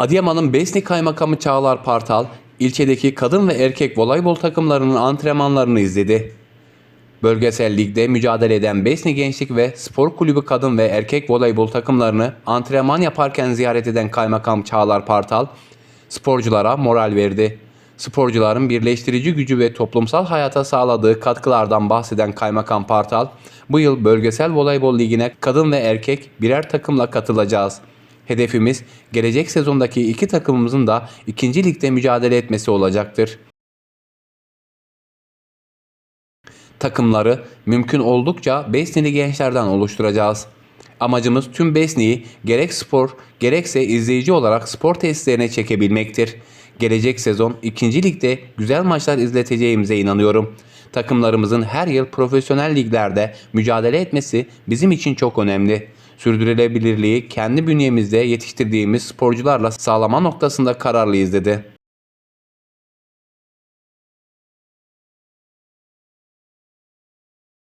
Adıyaman'ın Besni Kaymakamı Çağlar Partal, ilçedeki kadın ve erkek voleybol takımlarının antrenmanlarını izledi. Bölgesel ligde mücadele eden Besni Gençlik ve Spor Kulübü kadın ve erkek voleybol takımlarını antrenman yaparken ziyaret eden Kaymakam Çağlar Partal, sporculara moral verdi. Sporcuların birleştirici gücü ve toplumsal hayata sağladığı katkılardan bahseden Kaymakam Partal, bu yıl Bölgesel Voleybol Ligi'ne kadın ve erkek birer takımla katılacağız. Hedefimiz gelecek sezondaki iki takımımızın da ikinci ligde mücadele etmesi olacaktır. Takımları mümkün oldukça Besnili gençlerden oluşturacağız. Amacımız tüm Besni'yi gerek spor gerekse izleyici olarak spor tesislerine çekebilmektir. Gelecek sezon 2. ligde güzel maçlar izleteceğimize inanıyorum. Takımlarımızın her yıl profesyonel liglerde mücadele etmesi bizim için çok önemli. Sürdürülebilirliği kendi bünyemizde yetiştirdiğimiz sporcularla sağlama noktasında kararlıyız dedi.